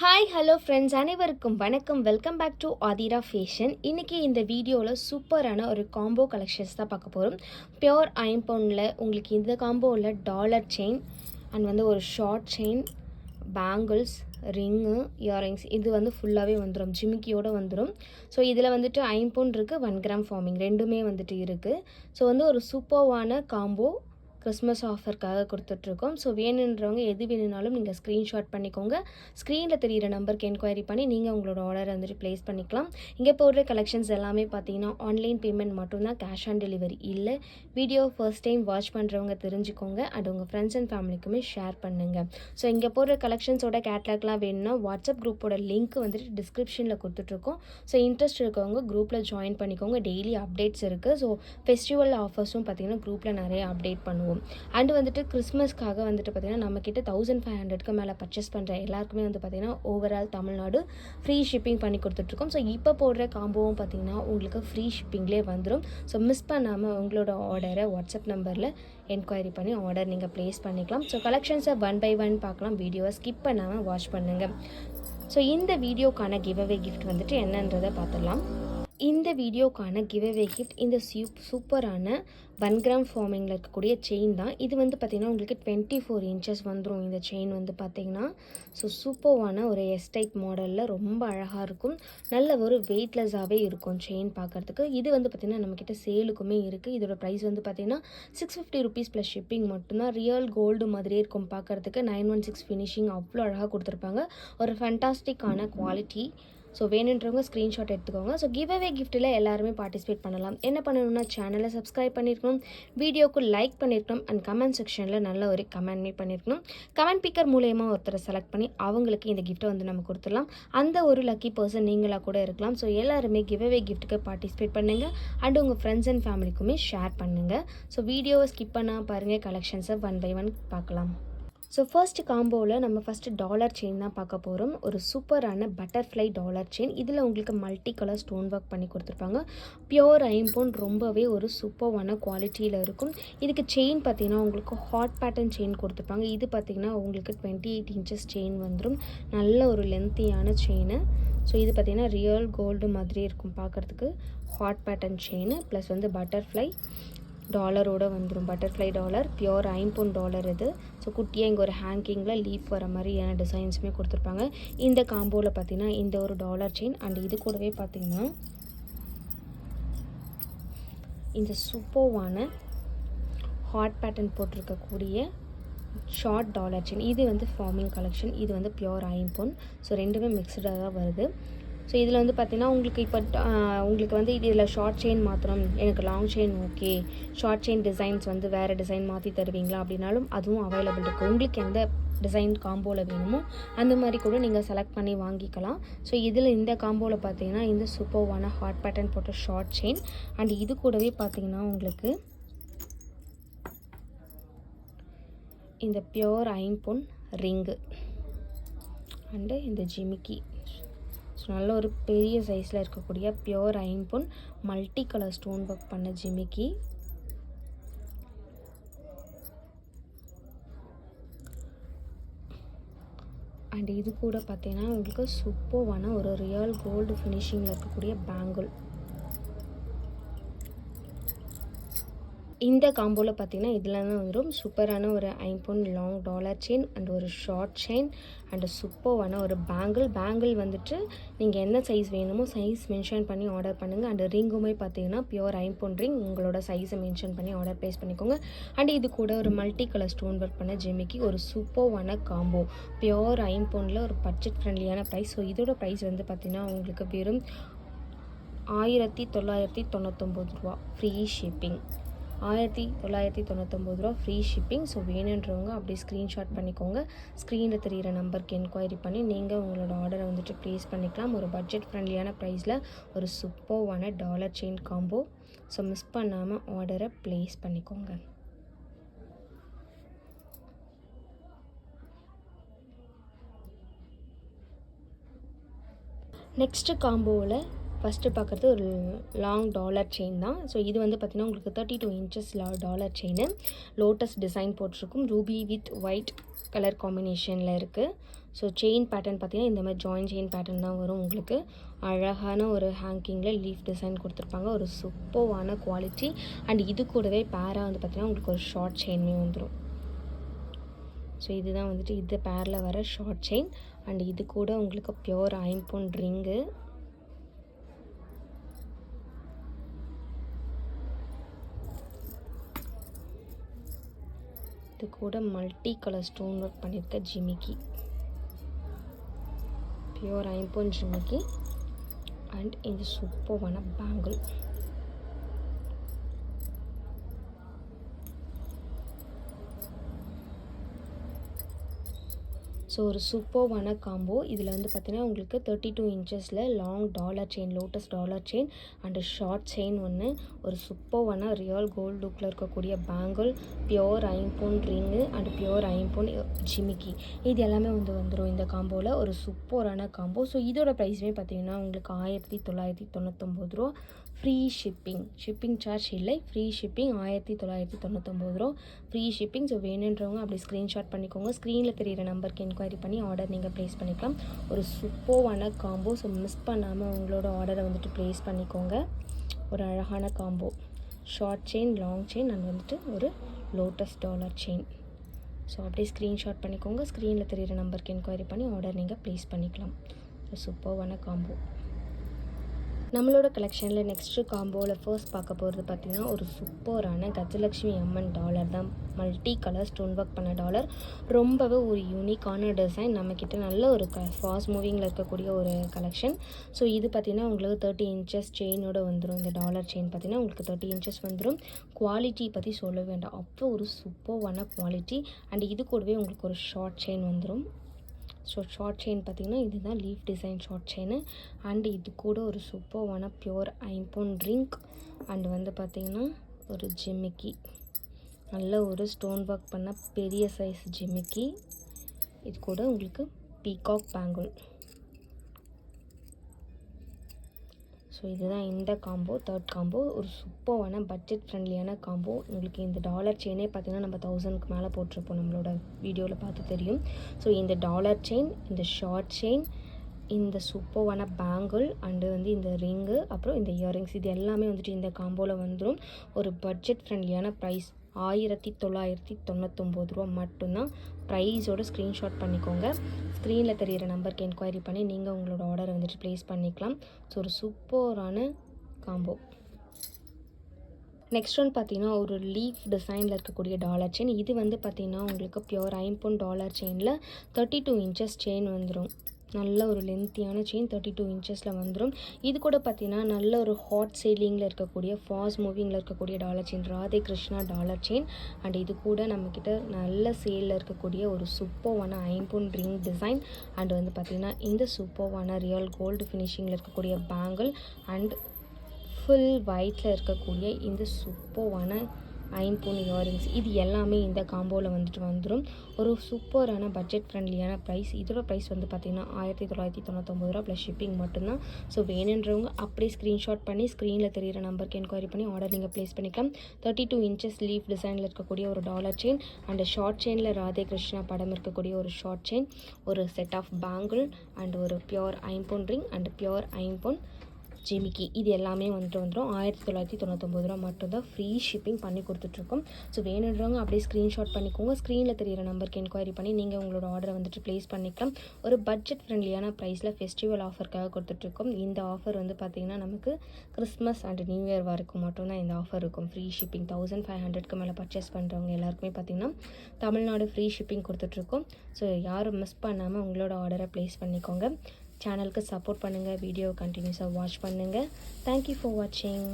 Hi hello friends அனைவருக்கும் வணக்கம். Welcome back to Aathira fashion இன்றைக்கி இந்த வீடியோவில் சூப்பரான ஒரு காம்போ கலெக்ஷன்ஸ் தான் பார்க்க போகிறோம் பியோர் ஐம்பவுண்டில் உங்களுக்கு இந்த காம்போவில் டாலர் செயின் அண்ட் வந்து ஒரு short chain bangles ring earrings இது வந்து ஃபுல்லாகவே வந்துடும் ஜிமிக்கியோடு வந்துடும் ஸோ இதில் வந்துட்டு ஐம்பவுண்ட் இருக்குது ஒன் கிராம் ஃபார்மிங் ரெண்டுமே வந்துட்டு இருக்குது ஸோ வந்து ஒரு சூப்பர்வான காம்போ கிறிஸ்மஸ் ஆஃபருக்காக கொடுத்துட்ருக்கோம். ஸோ வேணுன்றவங்க எது வேணும்னாலும் நீங்கள் ஸ்க்ரீன்ஷாட் பண்ணிக்கோங்க. ஸ்க்ரீனில் தெரியிற நம்பருக்கு என்கொயரி பண்ணி நீங்கள் உங்களோட ஆர்டரை வந்துட்டு ப்ளேஸ் பண்ணிக்கலாம். இங்கே போடுற கலெக்ஷன்ஸ் எல்லாமே பார்த்தீங்கன்னா ஆன்லைன் பேமெண்ட் மட்டும்தான் கேஷ் ஆன் டெலிவரி இல்லை. வீடியோ ஃபர்ஸ்ட் டைம் வாட்ச் பண்ணுறவங்க தெரிஞ்சுக்கோங்க. அண்ட் உங்கள் ஃப்ரெண்ட்ஸ் அண்ட் ஃபேமிலிக்குமே ஷேர் பண்ணுங்கள் ஸோ இங்கே போடுற கலெக்ஷன்ஸோட கேட்லாக்லாம் வேணும்னா வாட்ஸ்அப் குரூப்போட லிங்க் வந்துட்டு டிஸ்கிரிப்ஷனில் கொடுத்துட்ருக்கோம். ஸோ இன்ட்ரெஸ்ட் இருக்கவங்க குரூப்பில் ஜாயின் பண்ணிக்கோங்க. டெய்லி அப்டேட்ஸ் இருக்குது ஸோ ஃபெஸ்டிவல் ஆஃபர்ஸும் பார்த்தீங்கன்னா குரூப்பில் நிறைய அப்டேட் பண்ணுவோம் அண்டு வந்துட்டு கிறிஸ்மஸ்க்காக வந்துட்டு பார்த்தீங்கன்னா நம்மக்கிட்ட தௌசண்ட் ஃபைவ் ஹண்ட்ரட்க்கு மேலே பர்ச்சேஸ் பண்ணுற எல்லாருக்குமே வந்து பார்த்தீங்கன்னா ஓவரால் தமிழ்நாடு ஃப்ரீ ஷிப்பிங் பண்ணி கொடுத்துட்ருக்கோம். ஸோ இப்போ போடுற காம்போவும் பார்த்தீங்கன்னா உங்களுக்கு ஃப்ரீ ஷிப்பிங்லேயே வந்துடும் ஸோ மிஸ் பண்ணாமல் உங்களோட ஆர்டரை வாட்ஸ்அப் நம்பரில் என்கொயரி பண்ணி ஆர்டர் நீங்கள் ப்ளேஸ் பண்ணிக்கலாம். ஸோ கலெக்ஷன்ஸை ஒன் பை ஒன் பார்க்கலாம். வீடியோவை ஸ்கிப் பண்ணாமல் வாட்ச் பண்ணுங்கள் ஸோ இந்த வீடியோக்கான கிவ்அவே கிஃப்ட் வந்துட்டு என்னன்றதை பார்த்துடலாம் இந்த வீடியோக்கான கிவ்அவே கிஃப்ட் இந்த சூப் சூப்பரான ஒன் கிராம் ஃபார்மிங்கில் இருக்கக்கூடிய செயின் தான். இது வந்து பார்த்திங்கன்னா உங்களுக்கு டுவெண்ட்டி ஃபோர் இன்ச்சஸ் வந்துடும் இந்த செயின் வந்து பார்த்திங்கன்னா ஸோ சூப்பர்வான ஒரு எஸ் டைப் மாடலில் ரொம்ப அழகாக இருக்கும். நல்ல ஒரு வெயிட்லெஸ்ஸாகவே இருக்கும் செயின் பார்க்குறதுக்கு இது வந்து பார்த்திங்கன்னா நம்மக்கிட்ட சேலுக்குமே இருக்குது இதோட ப்ரைஸ் வந்து பார்த்திங்கன்னா six fifty rupees plus shipping மட்டும்தான். ரியல் கோல்டு மாதிரியே இருக்கும் பார்க்குறதுக்கு நைன் ஒன் சிக்ஸ் ஃபினிஷிங் அவ்வளோ அழகாக கொடுத்துருப்பாங்க. ஒரு ஃபண்டாஸ்டிக்கான குவாலிட்டி ஸோ வேணுன்றவங்க ஸ்க்ரீன்ஷாட் எடுத்துக்கோங்க. ஸோ கிவ் அவே கிஃப்ட்டில் எல்லாருமே பார்ட்டிசிபேட் பண்ணலாம். என்ன பண்ணணும்னா சேனலை சப்ஸ்கிரைப் பண்ணியிருக்கணும் வீடியோக்கு லைக் பண்ணியிருக்கணும் அண்ட் கமெண்ட் செக்ஷனில் நல்ல ஒரு கமெண்ட்மே பண்ணியிருக்கணும் கமெண்ட் பிக்கர் மூலயமா ஒருத்தரை செலக்ட் பண்ணி அவங்களுக்கு இந்த கிஃப்ட்டை வந்து நம்ம கொடுத்துடலாம். அந்த ஒரு லக்கி பர்சன் நீங்களாக கூட இருக்கலாம். ஸோ எல்லாருமே கிவ் அவே கிஃப்ட்டுக்கு பார்ட்டிசிபேட் பண்ணுங்கள் அண்ட் உங்கள் ஃப்ரெண்ட்ஸ் அண்ட் ஃபேமிலிக்குமே ஷேர் பண்ணுங்கள் ஸோ வீடியோவை ஸ்கிப் பண்ணால் பாருங்கள் கலெக்ஷன்ஸை ஒன் பை ஒன் பார்க்கலாம். ஸோ ஃபர்ஸ்ட் காம்போவில் நம்ம ஃபஸ்ட்டு டாலர் செயின் தான் பார்க்க போகிறோம் ஒரு சூப்பரான பட்டர்ஃப்ளை டாலர் செயின் இதில் உங்களுக்கு மல்டி கலர் ஸ்டோன் ஒர்க் பண்ணி கொடுத்துருப்பாங்க. பியோர் ஐம்போன் ரொம்பவே ஒரு சூப்பர்வான குவாலிட்டியில் இருக்கும். இதுக்கு செயின் பார்த்தீங்கன்னா உங்களுக்கு ஹாட் பேட்டர்ன் செயின் கொடுத்துருப்பாங்க. இது பார்த்திங்கன்னா உங்களுக்கு டுவெண்ட்டி எயிட் இன்ச்சஸ் செயின் வந்துடும் நல்ல ஒரு லென்த்தியான செயின் ஸோ இது பார்த்திங்கன்னா ரியல் கோல்டு மாதிரி இருக்கும் பார்க்குறதுக்கு. ஹாட் பேட்டர்ன் செயின் ப்ளஸ் வந்து பட்டர்ஃப்ளை டாலரோட வந்துடும் பட்டர்ஃப்ளை டாலர் பியோர் ஐம்பொன் டாலர் இது. ஸோ குட்டியாக இங்கே ஒரு ஹேங்கிங்கில் லீஃப் வர மாதிரியான டிசைன்ஸுமே கொடுத்துருப்பாங்க. இந்த காம்போவில் பார்த்தீங்கன்னா இந்த ஒரு டாலர் செயின் அண்ட் இது கூடவே பார்த்தீங்கன்னா இந்த சூப்பர்வான ஹாட் பேட்டர்ன் போட்டிருக்கக்கூடிய ஷார்ட் டாலர் செயின் இது வந்து ஃபார்மிங் கலெக்ஷன் இது வந்து பியோர் ஐம்பொன் ஸோ ரெண்டுமே மிக்சடாக தான் வருது. ஸோ இதில் வந்து பார்த்தீங்கன்னா உங்களுக்கு இப்போ உங்களுக்கு வந்து இதில் ஷார்ட் செயின் மாத்திரம் எனக்கு long chain okay short chain designs வந்து வேறு டிசைன் மாற்றி தருவீங்களா அப்படின்னாலும் அதுவும் அவைலபிள் இருக்குது உங்களுக்கு எந்த டிசைன் காம்போவில் வேணுமோ அந்த மாதிரி கூட நீங்கள் செலக்ட் பண்ணி வாங்கிக்கலாம். ஸோ இதில் இந்த காம்போவில் பார்த்தீங்கன்னா இந்த சூப்பர்வான ஹாட் பேட்டர்ன் போட்ட ஷார்ட் செயின் அண்ட் இது கூடவே பார்த்தீங்கன்னா உங்களுக்கு இந்த பியோர் ஐம்பொன் ரிங்கு அண்டு இந்த ஜிமிக்கி. ஸோ நல்ல ஒரு பெரிய சைஸில் இருக்கக்கூடிய பியோர் ஐம்பொன் மல்டி கலர் ஸ்டோன் ஒர்க் பண்ண ஜிமிக்கி. அண்ட் இது கூட பார்த்தீங்கன்னா உங்களுக்கு சூப்பர்வான ஒரு ரியல் கோல்டு ஃபினிஷிங்கில் இருக்கக்கூடிய பேங்கிள் இந்த காம்போவில் பார்த்தீங்கன்னா இதில் தான் வந்துடும் சூப்பரான ஒரு ஐம்பொன் லாங் டாலர் செயின் அண்ட் ஒரு ஷார்ட் செயின் அண்ட் சூப்பர்வான ஒரு பேங்கிள் பேங்கிள் வந்துட்டு நீங்கள் என்ன சைஸ் வேணுமோ சைஸ் மென்ஷன் பண்ணி ஆர்டர் பண்ணுங்கள் அண்ட் ரிங்குமே பார்த்தீங்கன்னா பியோர் ஐம்பொன் ரிங் உங்களோட சைஸை மென்ஷன் பண்ணி ஆர்டர் ப்ளேஸ் பண்ணிக்கோங்க. அண்ட் இது கூட ஒரு மல்டி கலர் ஸ்டோன் ஒர்க் பண்ண ஜெமிக்கு ஒரு சூப்பர்வான காம்போ பியோர் ஐம்பொனில் ஒரு பட்ஜெட் ஃப்ரெண்ட்லியான ப்ரைஸ் ஸோ இதோட ப்ரைஸ் வந்து பார்த்திங்கன்னா உங்களுக்கு வெறும் ஆயிரத்தி தொள்ளாயிரத்தி தொண்ணூத்தொம்பது ரூபா. ஃப்ரீ ஷிப்பிங் ஆயிரத்தி தொள்ளாயிரத்தி தொண்ணூத்தொம்பது ரூபா ஃப்ரீ ஷிப்பிங் ஸோ வேணுன்றவங்க அப்படியே ஸ்க்ரீன்ஷாட் பண்ணிக்கோங்க. ஸ்க்ரீனில் தெரிகிற நம்பருக்கு என்கொயரி பண்ணி நீங்கள் உங்களோட ஆர்டரை வந்துட்டு ப்ளேஸ் பண்ணிக்கலாம். ஒரு பட்ஜெட் ஃப்ரெண்ட்லியான ப்ரைஸில் ஒரு சூப்பர்வான dollar chain combo so miss பண்ணாமல் ஆர்டரை ப்ளேஸ் பண்ணிக்கோங்க. நெக்ஸ்ட்டு காம்போவில் ஃபஸ்ட்டு பார்க்குறது ஒரு லாங் டாலர் செயின் தான். ஸோ இது வந்து பார்த்திங்கன்னா உங்களுக்கு thirty two inches dollar chain lotus design போட்டிருக்கும். ரூபி வித் ஒயிட் கலர் காம்பினேஷனில் இருக்குது ஸோ செயின் பேட்டர்ன் பார்த்திங்கன்னா இந்த மாதிரி ஜாயின் செயின் பேட்டர்ன் தான் வரும் உங்களுக்கு. அழகான ஒரு ஹேங்கிங்கில் லீஃப் டிசைன் கொடுத்துருப்பாங்க. ஒரு சூப்பர்வான குவாலிட்டி அண்ட் இது கூடவே பேராக வந்து பார்த்திங்கன்னா உங்களுக்கு ஒரு ஷார்ட் செயின்மே வந்துடும் ஸோ இதுதான் வந்துட்டு இது பேரில் வர ஷார்ட் செயின் அண்ட் இது கூட உங்களுக்கு பியோர் ஐம்பொன் ரிங்கு இது கூட மல்டி கலர் ஸ்டோன் ஒர்க் பண்ணியிருக்க ஜிமிக்கி. பியூர் ஐம்பொன் ஜிமிக்கி. அண்ட் இந்த சூப்பர்வான பேங்கிள் ஸோ ஒரு சூப்பர்வான காம்போ இதில் வந்து பார்த்தீங்கன்னா உங்களுக்கு thirty two இன்ச்சஸில் long dollar chain lotus dollar chain and short chain ஒன்று ஒரு சூப்பர்வான ரியல் கோல்டு லுக்கில் இருக்கக்கூடிய பேங்கிள் பியோர் ஐம்பொன் ரிங்கு அண்ட் பியோர் ஐம்பொன் ஜிமிக்கி இது எல்லாமே வந்து வந்துடும் இந்த காம்போவில் ஒரு சூப்பரான காம்போ ஸோ இதோட ப்ரைஸுமே பார்த்தீங்கன்னா உங்களுக்கு ஆயிரத்தி தொள்ளாயிரத்தி தொண்ணூத்தொம்பது ரூபா. ஃப்ரீ ஷிப்பிங் ஷிப்பிங் சார்ஜ் இல்லை. ஃப்ரீ ஷிப்பிங் ஆயிரத்தி தொள்ளாயிரத்தி தொண்ணூத்தொம்பது ரூபா. ஃப்ரீ ஷிப்பிங் ஸோ வேணுன்றவங்க அப்படி ஸ்க்ரீன்ஷாட் பண்ணிக்கோங்க. ஸ்க்ரீனில் தெரிகிற நம்பருக்கு என்கொயரி பண்ணி ஆர்டர் நீங்கள் ப்ளேஸ் பண்ணிக்கலாம். ஒரு சூப்பர்வான காம்போ ஸோ மிஸ் பண்ணாமல் உங்களோட ஆர்டரை வந்துட்டு ப்ளேஸ் பண்ணிக்கோங்க. ஒரு அழகான combo short chain long chain and வந்துட்டு ஒரு லோட்டஸ் டாலர் செயின் ஸோ அப்படியே ஸ்க்ரீன்ஷாட் பண்ணிக்கோங்க. ஸ்க்ரீனில் தெரிகிற நம்பருக்கு என்கொயரி பண்ணி ஆர்டர் நீங்கள் ப்ளேஸ் பண்ணிக்கலாம். ஸோ சூப்பர்வான காம்போ நம்மளோட கலெக்ஷனில் நெக்ஸ்ட்டு காம்போவில் ஃபர்ஸ்ட் பார்க்க போகிறது பார்த்திங்கன்னா ஒரு சூப்பரான கஜலக்ஷ்மி அம்மன் டாலர் தான். மல்டி கலர் ஸ்டோன் ஒர்க் பண்ண டாலர் ரொம்பவே ஒரு யூனிக்கான டிசைன் நம்மக்கிட்ட நல்ல ஒரு க ஃபாஸ்ட் மூவிங்கில் இருக்கக்கூடிய ஒரு கலெக்ஷன் ஸோ இது பார்த்திங்கன்னா உங்களுக்கு தேர்ட்டி இன்ச்சஸ் செயினோட வந்துடும் இந்த டாலர் செயின் பார்த்திங்கன்னா உங்களுக்கு தேர்ட்டி இன்ச்சஸ் வந்துடும் குவாலிட்டி பற்றி சொல்ல வேண்டாம். அவ்வளோ ஒரு சூப்பர்வான குவாலிட்டி அண்ட் இது கூடவே உங்களுக்கு ஒரு ஷார்ட் செயின் வந்துடும் ஸோ ஷார்ட் செயின் பார்த்திங்கன்னா இதுதான் leaf design short chain and இது கூட ஒரு சூப்பர்வான பியோர் ஐம்போன் ரிங்க். அண்டு வந்து பார்த்திங்கன்னா ஒரு ஜிம்மிக்கி நல்ல ஒரு ஸ்டோன் ஒர்க் பண்ண பெரிய சைஸ் ஜிம்மிக்கி இது கூட உங்களுக்கு பீகாக் பேங்கிள் ஸோ இதுதான் இந்த காம்போ தேர்ட் காம்போ ஒரு சூப்பரான பட்ஜெட் ஃப்ரெண்ட்லியான காம்போ உங்களுக்கு இந்த டாலர் செயினே பார்த்திங்கன்னா நம்ம தௌசண்ட்க்கு மேலே போட்டிருப்போம். நம்மளோட வீடியோவில் பார்த்து தெரியும். ஸோ இந்த டாலர் செயின் இந்த ஷார்ட் செயின் இந்த சூப்பர்வான பேங்கிள் அண்டு வந்து இந்த ரிங்கு அப்புறம் இந்த இயரிங்ஸ் இது எல்லாமே வந்துட்டு இந்த காம்போவில் வந்துடும் ஒரு பட்ஜெட் ஃப்ரெண்ட்லியான ப்ரைஸ் ஆயிரத்தி தொள்ளாயிரத்தி தொண்ணூத்தொம்பது ரூபா மட்டும்தான். ப்ரைஸோட ஸ்க்ரீன்ஷாட் பண்ணிக்கோங்க. ஸ்க்ரீனில் தெரிகிற நம்பருக்கு என்கொயரி பண்ணி நீங்கள் உங்களோட ஆர்டரை வந்துட்டு ப்ளேஸ் பண்ணிக்கலாம். ஸோ ஒரு சூப்பரான காம்போ நெக்ஸ்ட் ஒன் பார்த்தீங்கன்னா ஒரு லீஃப் டிசைனில் இருக்கக்கூடிய டாலர் செயின் இது வந்து பார்த்திங்கன்னா உங்களுக்கு பியோர் ஐம்பொன் டாலர் செயினில் தேர்ட்டி டூ இன்ச்சஸ் செயின் வந்துடும் நல்ல ஒரு லென்த்தியான செயின் தேர்ட்டி டூ இன்ச்சஸில் வந்துடும் இது கூட பார்த்தீங்கன்னா நல்ல ஒரு ஹாட் சேலிங்கில் இருக்கக்கூடிய ஃபாஸ்ட் மூவிங்கில் இருக்கக்கூடிய dollar chain Radhe Krishna dollar chain and இது கூட நம்மக்கிட்ட நல்ல சேலில் இருக்கக்கூடிய ஒரு சூப்பர்வான ஐம்பூன் ரிங் டிசைன் அண்ட் வந்து பார்த்திங்கன்னா இந்த சூப்பர்வான ரியல் கோல்டு ஃபினிஷிங்கில் இருக்கக்கூடிய பேங்கிள் அண்ட் ஃபுல் ஒயிட்டில் இருக்கக்கூடிய இந்த சூப்பர்வான ஐம்பொன் இயரிங்ஸ் இது எல்லாமே இந்த காம்போவில் வந்துட்டு வந்துடும் ஒரு சூப்பரான பட்ஜெட் ஃப்ரெண்ட்லியான ப்ரைஸ் இதோட ப்ரைஸ் வந்து பார்த்திங்கன்னா ஆயிரத்தி தொள்ளாயிரத்தி தொண்ணூத்தொம்பது ரூபா ப்ளஸ் ஷிப்பிங் மட்டும்தான். ஸோ வேணுன்றவங்க அப்படியே ஸ்க்ரீன்ஷாட் பண்ணி ஸ்க்ரீனில் தெரியிற நம்பருக்கு என்கொயரி பண்ணி ஆர்டர் நீங்கள் ப்ளேஸ் பண்ணிக்கலாம். தேர்ட்டி டூ இன்ச்சஸ் லீஃப் டிசைனில் இருக்கக்கூடிய ஒரு டாலர் செயின் அண்ட் ஷார்ட் செயினில் ராதே கிருஷ்ணா படம் இருக்கக்கூடிய ஒரு ஷார்ட் செயின் ஒரு செட் ஆஃப் பேங்கிள் அண்ட் ஒரு பியோர் ஐம்பொன் ரிங் அண்ட் பியோர் ஐம்பொன் ஜிமிக்கி. இது எல்லாமே வந்துட்டு வந்துடும் ஆயிரத்தி தொள்ளாயிரத்தி தொண்ணூத்தொம்பது ரூபா மட்டும்தான் ஃப்ரீ ஷிப்பிங் பண்ணி கொடுத்துட்ருக்கோம். ஸோ வேணுன்றவங்க அப்படியே ஸ்க்ரீன்ஷாட் பண்ணிக்கோங்க. ஸ்க்ரீனில் தெரியிற நம்பருக்கு என்கொயரி பண்ணி நீங்கள் உங்களோட ஆர்டரை வந்துட்டு ப்ளேஸ் பண்ணிக்கலாம். ஒரு பட்ஜெட் ஃப்ரெண்ட்லியான ப்ரைஸில் ஃபெஸ்டிவல் ஆஃபருக்காக கொடுத்துட்ருக்கோம். இந்த ஆஃபர் வந்து பார்த்திங்கன்னா நமக்கு கிறிஸ்மஸ் அண்ட் நியூ இயர் வரைக்கும் மட்டும்தான் இந்த ஆஃபர் இருக்கும். ஃப்ரீ ஷிப்பிங் தௌசண்ட் ஃபைவ் ஹண்ட்ரட்க்கு மேலே பர்ச்சேஸ் பண்ணுறவங்க எல்லாருக்குமே பார்த்திங்கன்னா தமிழ்நாடு ஃப்ரீ ஷிப்பிங் கொடுத்துட்ருக்கோம். ஸோ யாரும் மிஸ் பண்ணாமல் உங்களோட ஆர்டரை ப்ளேஸ் பண்ணிக்கோங்க. சேனலுக்கு சப்போர்ட் பண்ணுங்கள் வீடியோ கண்டினியூஸாக வாட்ச் பண்ணுங்கள் தேங்க்யூ ஃபார் வாட்சிங்